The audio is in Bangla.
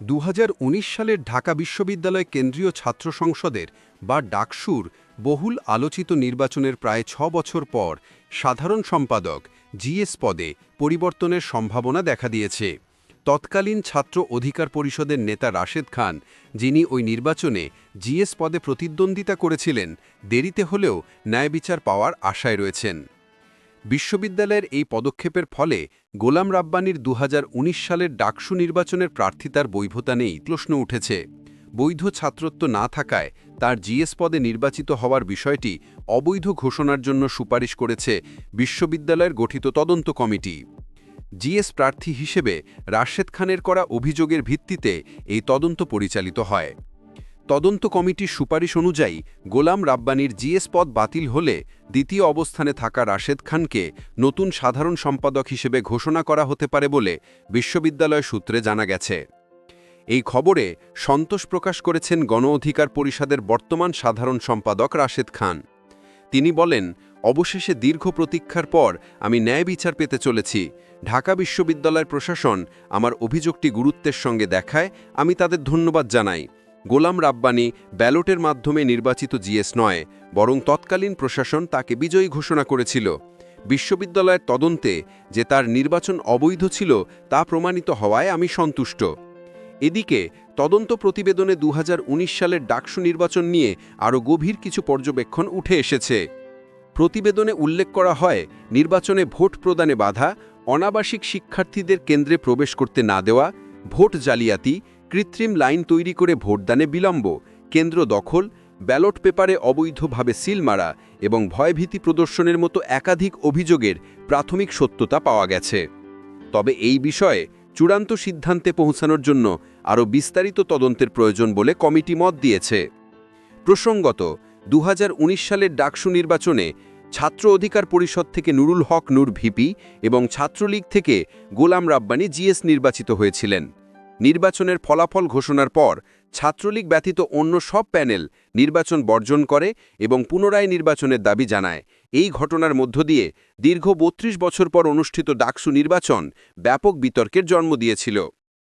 দু হাজার উনিশ সালের ঢাকা বিশ্ববিদ্যালয় কেন্দ্রীয় ছাত্র সংসদের বা ডাকসুর বহুল আলোচিত নির্বাচনের প্রায় ছ বছর পর সাধারণ সম্পাদক জিএস পদে পরিবর্তনের সম্ভাবনা দেখা দিয়েছে। তৎকালীন ছাত্র অধিকার পরিষদের নেতা রাশেদ খান, যিনি ওই নির্বাচনে জিএস পদে প্রতিদ্বন্দ্বিতা করেছিলেন, দেরিতে হলেও ন্যায় বিচার পাওয়ার আশায় রয়েছেন। বিশ্ববিদ্যালয়ের এই পদক্ষেপের ফলে গোলাম রাব্বানির দু হাজার উনিশ সালের ডাকসু নির্বাচনের প্রার্থিতার বৈধতা নেই প্রশ্ন উঠেছে। বৈধ ছাত্রত্ব না থাকায় তার জিএস পদে নির্বাচিত হওয়ার বিষয়টি অবৈধ ঘোষণার জন্য সুপারিশ করেছে বিশ্ববিদ্যালয়ের গঠিত তদন্ত কমিটি। জিএস প্রার্থী হিসেবে রাশেদ খানের করা অভিযোগের ভিত্তিতে এই তদন্ত পরিচালিত হয়। তদন্ত কমিটির সুপারিশ অনুযায়ী গোলাম রাব্বানির জিএস পদ বাতিল হলে দ্বিতীয় অবস্থানে থাকা রাশেদ খানকে নতুন সাধারণ সম্পাদক হিসেবে ঘোষণা করা হতে পারে বলে বিশ্ববিদ্যালয় সূত্রে জানা গেছে। এই খবরে সন্তোষ প্রকাশ করেছেন গণ অধিকার পরিষদের বর্তমান সাধারণ সম্পাদক রাশেদ খান। তিনি বলেন, অবশেষে দীর্ঘ প্রতীক্ষার পর আমি ন্যায় বিচার পেতে চলেছি। ঢাকা বিশ্ববিদ্যালয়ের প্রশাসন আমার অভিযোগটি গুরুত্বের সঙ্গে দেখায়, আমি তাদের ধন্যবাদ জানাই। গোলাম রাব্বানি ব্যালটের মাধ্যমে নির্বাচিত জিএস নয়, বরং তৎকালীন প্রশাসন তাকে বিজয়ী ঘোষণা করেছিল। বিশ্ববিদ্যালয়ের তদন্তে যে তার নির্বাচন অবৈধ ছিল তা প্রমাণিত হওয়ায় আমি সন্তুষ্ট। এদিকে, তদন্ত প্রতিবেদনে দু হাজার উনিশ সালের ডাকসু নির্বাচন নিয়ে আরও গভীর কিছু পর্যবেক্ষণ উঠে এসেছে। প্রতিবেদনে উল্লেখ করা হয়, নির্বাচনে ভোট প্রদানে বাধা, অনাবাসিক শিক্ষার্থীদের কেন্দ্রে প্রবেশ করতে না দেওয়া, ভোট জালিয়াতি কৃত্রিম লাইন তৈরি করে ভোটদানে বিলম্ব, কেন্দ্র দখল, ব্যালট পেপারে অবৈধভাবে সিল মারা এবং ভয়ভীতি প্রদর্শনের মতো একাধিক অভিযোগের প্রাথমিক সত্যতা পাওয়া গেছে। তবে এই বিষয়ে চূড়ান্ত সিদ্ধান্তে পৌঁছানোর জন্য আরও বিস্তারিত তদন্তের প্রয়োজন বলে কমিটি মত দিয়েছে। প্রসঙ্গত দু হাজার উনিশ সালের ডাকসু নির্বাচনে ছাত্র অধিকার পরিষদ থেকে নুরুল হক নূর ভিপি এবং ছাত্রলীগ থেকে গোলাম রাব্বানি জিএস নির্বাচিত হয়েছিলেন। নির্বাচনের ফলাফল ঘোষণার পর, ছাত্রলীগ ব্যতীত অন্য সব প্যানেল নির্বাচন বর্জন করে এবং পুনরায় নির্বাচনের দাবি জানায়। এই ঘটনার মধ্য দিয়ে দীর্ঘ বত্রিশ বছর পর অনুষ্ঠিত ডাকসু নির্বাচন ব্যাপক বিতর্কের জন্ম দিয়েছিল।